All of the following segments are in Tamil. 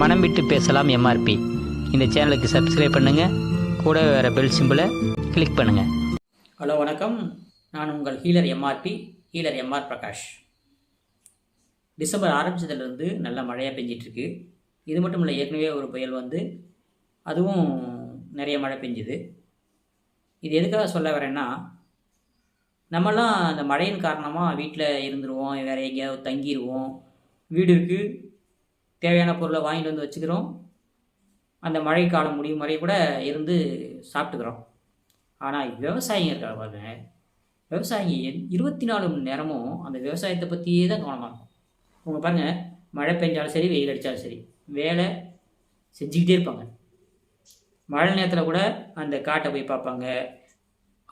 மனம் விட்டு பேசலாம் எம்ஆர்பி இந்த சேனலுக்கு சப்ஸ்கிரைப் பண்ணுங்கள் கூட வேறு பெல் சிம்பிளை கிளிக் பண்ணுங்கள் ஹலோ வணக்கம். நான் உங்கள் healer MRP healer MR Prakash. December ஆரம்பிச்சதுலேருந்து நல்ல மழையாக பெஞ்சிட்ருக்கு. இது மட்டும் இல்லை ஏற்கனவே ஒரு புயல் வந்து அதுவும் நிறைய மழை பெஞ்சுது. இது எதுக்காக சொல்ல வரேன்னா நம்மலாம் அந்த மழையின் காரணமாக வீட்டில் இருந்துருவோம் வேறு எங்கேயாவது தங்கிடுவோம் வீடு இருக்குது தேவையான பொருளை வாங்கிட்டு வந்து வச்சுக்கிறோம். அந்த மழை காலம் முடியும் வரை கூட இருந்து சாப்பிட்டுக்கிறோம். ஆனால் விவசாயிங்க இருக்கிற பாருங்க. விவசாயிங்க இருபத்தி நாலு மணி நேரமும் அந்த விவசாயத்தை பற்றியே தான் கவனமாக இருக்கும். அவங்க பாருங்கள் மழை பெஞ்சாலும் சரி வெயில் அடித்தாலும் சரி வேலை செஞ்சுக்கிட்டே இருப்பாங்க. மழை நேரத்தில் கூட அந்த காட்டை போய் பார்ப்பாங்க.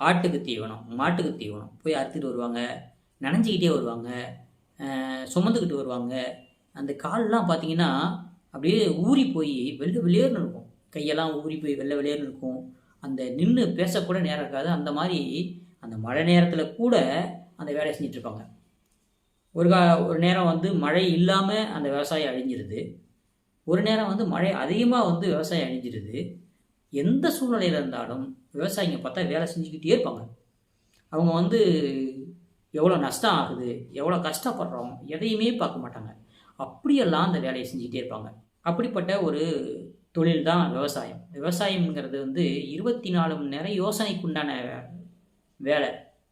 ஆட்டுக்கு தீவனம் மாட்டுக்கு தீவனம் போய் அறுத்துட்டு வருவாங்க. நனைஞ்சிக்கிட்டே வருவாங்க. சுமந்துக்கிட்டு வருவாங்க. அந்த கால்லாம் பார்த்தீங்கன்னா அப்படியே ஊறி போய் வெள்ளை வெளியேறுனு இருக்கும். கையெல்லாம் ஊறி போய் வெள்ளை வெளியேறுனு இருக்கும். அந்த நின்று பேசக்கூட நேரம் இருக்காது. அந்த மாதிரி அந்த மழை நேரத்தில் கூட அந்த வேலையை செஞ்சிட்ருப்பாங்க ஒரு கா ஒரு நேரம் வந்து மழை இல்லாமல் அந்த விவசாயம் அழிஞ்சிருது. ஒரு நேரம் வந்து மழை அதிகமாக வந்து விவசாயம் அழிஞ்சிருது. எந்த சூழ்நிலையில் இருந்தாலும் விவசாயிங்க பார்த்தா வேலை செஞ்சுக்கிட்டே இருப்பாங்க. அவங்க வந்து எவ்வளோ நஷ்டம் ஆகுது எவ்வளோ கஷ்டப்படுறோம் எதையுமே பார்க்க மாட்டாங்க. அப்படியெல்லாம் அந்த வேலையை செஞ்சுக்கிட்டே இருப்பாங்க. அப்படிப்பட்ட ஒரு தொழில் தான் விவசாயம். விவசாயம்ங்கிறது வந்து இருபத்தி நாலு மணி நேரம் யோசனைக்குண்டான வேலை.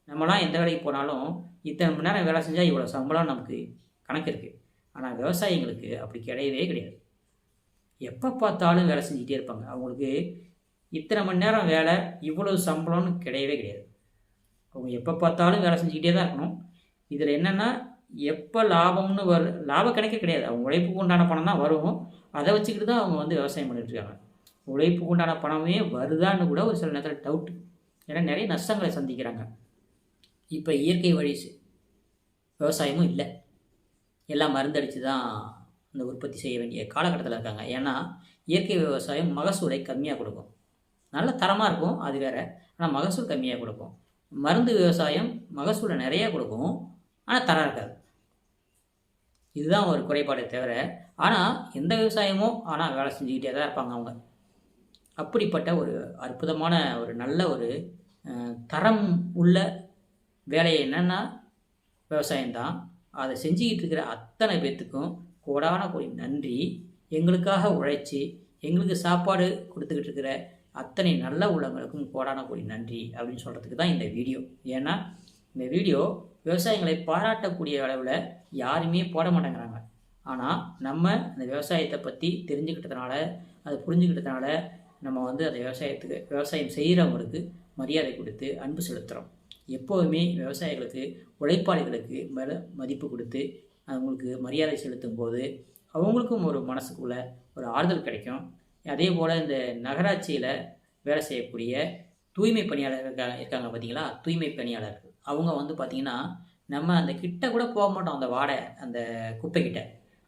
நம்மலாம் எந்த வேலைக்கு போனாலும் இத்தனை மணி நேரம் வேலை செஞ்சால் இவ்வளோ சம்பளம் நமக்கு கணக்கு இருக்குது ஆனால் விவசாயிங்களுக்கு அப்படி கிடையவே கிடையாது. எப்போ பார்த்தாலும் வேலை செஞ்சுக்கிட்டே இருப்பாங்க. அவங்களுக்கு இத்தனை மணி நேரம் வேலை இவ்வளவு சம்பளம்னு கிடையவே கிடையாது. அவங்க எப்போ பார்த்தாலும் வேலை செஞ்சுக்கிட்டே தான் இருக்கணும். இதில் என்னென்னா எப்போ லாபம்னு வரு லாப கணக்கே கிடையாது. அவங்க உழைப்புக்கு உண்டான பணம் தான் வரும் அதை வச்சுக்கிட்டு தான் அவங்க வந்து விவசாயம் பண்ணிகிட்ருக்காங்க உழைப்புக்கு உண்டான பணமே வருதான்னு கூட ஒரு சில நேரத்தில் டவுட் ஏன்னா நிறைய நஷ்டங்களை சந்திக்கிறாங்க. இப்போ இயற்கை வழி விவசாயமும் இல்லை. எல்லாம் மருந்தடித்து தான் இந்த உற்பத்தி செய்ய வேண்டிய காலகட்டத்தில் இருக்காங்க. ஏன்னா இயற்கை விவசாயம் மகசூலை கம்மியாக கொடுக்கும். நல்ல தரமாக இருக்கும் அது வேற. ஆனால் மகசூல் கம்மியாக கொடுக்கும். மருந்து விவசாயம் மகசூலை நிறைய கொடுக்கும். ஆனால் தரம் இருக்காது. இதுதான் ஒரு குறைபாடே தவிர ஆனால் எந்த விவசாயமோ ஆனால் வேலை செஞ்சுக்கிட்டே தான் இருப்பாங்க அவங்க. அப்படிப்பட்ட ஒரு அற்புதமான ஒரு நல்ல ஒரு தரம் உள்ள வேலை என்னென்னா விவசாயம்தான் அதை செஞ்சுக்கிட்டு இருக்கிற அத்தனை பேர்த்துக்கும் கோடான கோடி நன்றி. எங்களுக்காக உழைச்சி எங்களுக்கு சாப்பாடு கொடுத்துக்கிட்டு இருக்கிற அத்தனை நல்ல உள்ளவங்களுக்கும் கோடான கோடி நன்றி அப்படின்னு சொல்கிறதுக்கு தான் இந்த வீடியோ. ஏன்னா இந்த வீடியோ விவசாயிகளை பாராட்டக்கூடிய அளவில் யாருமே போட மாட்டேங்கிறாங்க. ஆனால் நம்ம அந்த விவசாயத்தை பற்றி தெரிஞ்சுக்கிட்டதுனால அதை புரிஞ்சுக்கிட்டதுனால நம்ம வந்து அந்த விவசாயத்துக்கு விவசாயம் செய்கிறவங்களுக்கு மரியாதை கொடுத்து அன்பு செலுத்துகிறோம் எப்போதுமே விவசாயிகளுக்கு உழைப்பாளிகளுக்கு மேலே மதிப்பு கொடுத்து அவங்களுக்கு மரியாதை செலுத்தும் போது அவங்களுக்கும் ஒரு மனசுக்குள்ள ஒரு ஆறுதல் கிடைக்கும். அதே போல் இந்த நகராட்சியில் வேலை செய்யக்கூடிய தூய்மை பணியாளர் இருக்காங்க இருக்காங்க பார்த்தீங்களா தூய்மை பணியாளர்கள். அவங்க வந்து பார்த்திங்கன்னா நம்ம அந்த கிட்ட கூட போக மாட்டோம் அந்த வாடை அந்த குப்பை கிட்ட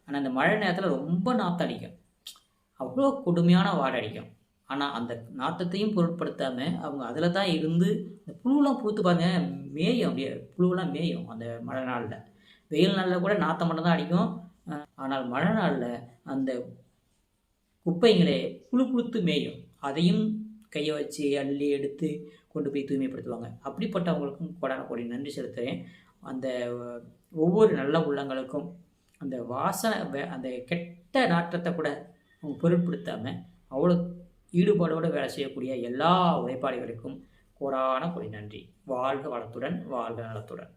ஆனால் அந்த மழை நேரத்தில் ரொம்ப நாற்று அடிக்கும். அவ்வளோ கொடுமையான வாடை அடிக்கும். ஆனால் அந்த நாற்றத்தையும் பொருட்படுத்தாமல் அவங்க அதில் தான் இருந்து இந்த புழுலாம் பூத்து பாருங்க மேயும் அப்படியே புழுவெல்லாம் மேயும் அந்த மழை நாளில். வெயில் நாளில் கூட நாற்றம் மட்டும் தான் அடிக்கும். ஆனால் மழை நாளில் அந்த குப்பைங்களே புழு புழுத்து மேயும். அதையும் கையை வச்சு அள்ளி எடுத்து கொண்டு போய் தூய்மைப்படுத்துவாங்க. அப்படிப்பட்டவங்களுக்கும் கோடான கோடி நன்றி செலுத்துகிறேன் அந்த ஒவ்வொரு நல்ல உள்ளங்களுக்கும் அந்த வாசனை அந்த கெட்ட நாற்றத்தை கூட அவங்க பொருட்படுத்தாமல் அவ்வளோ ஈடுபாடோடு வேலை செய்யக்கூடிய எல்லா உழைப்பாளிகளுக்கும் கோடான கொடி நன்றி. வாழ்க வளத்துடன் வாழ்க நலத்துடன்.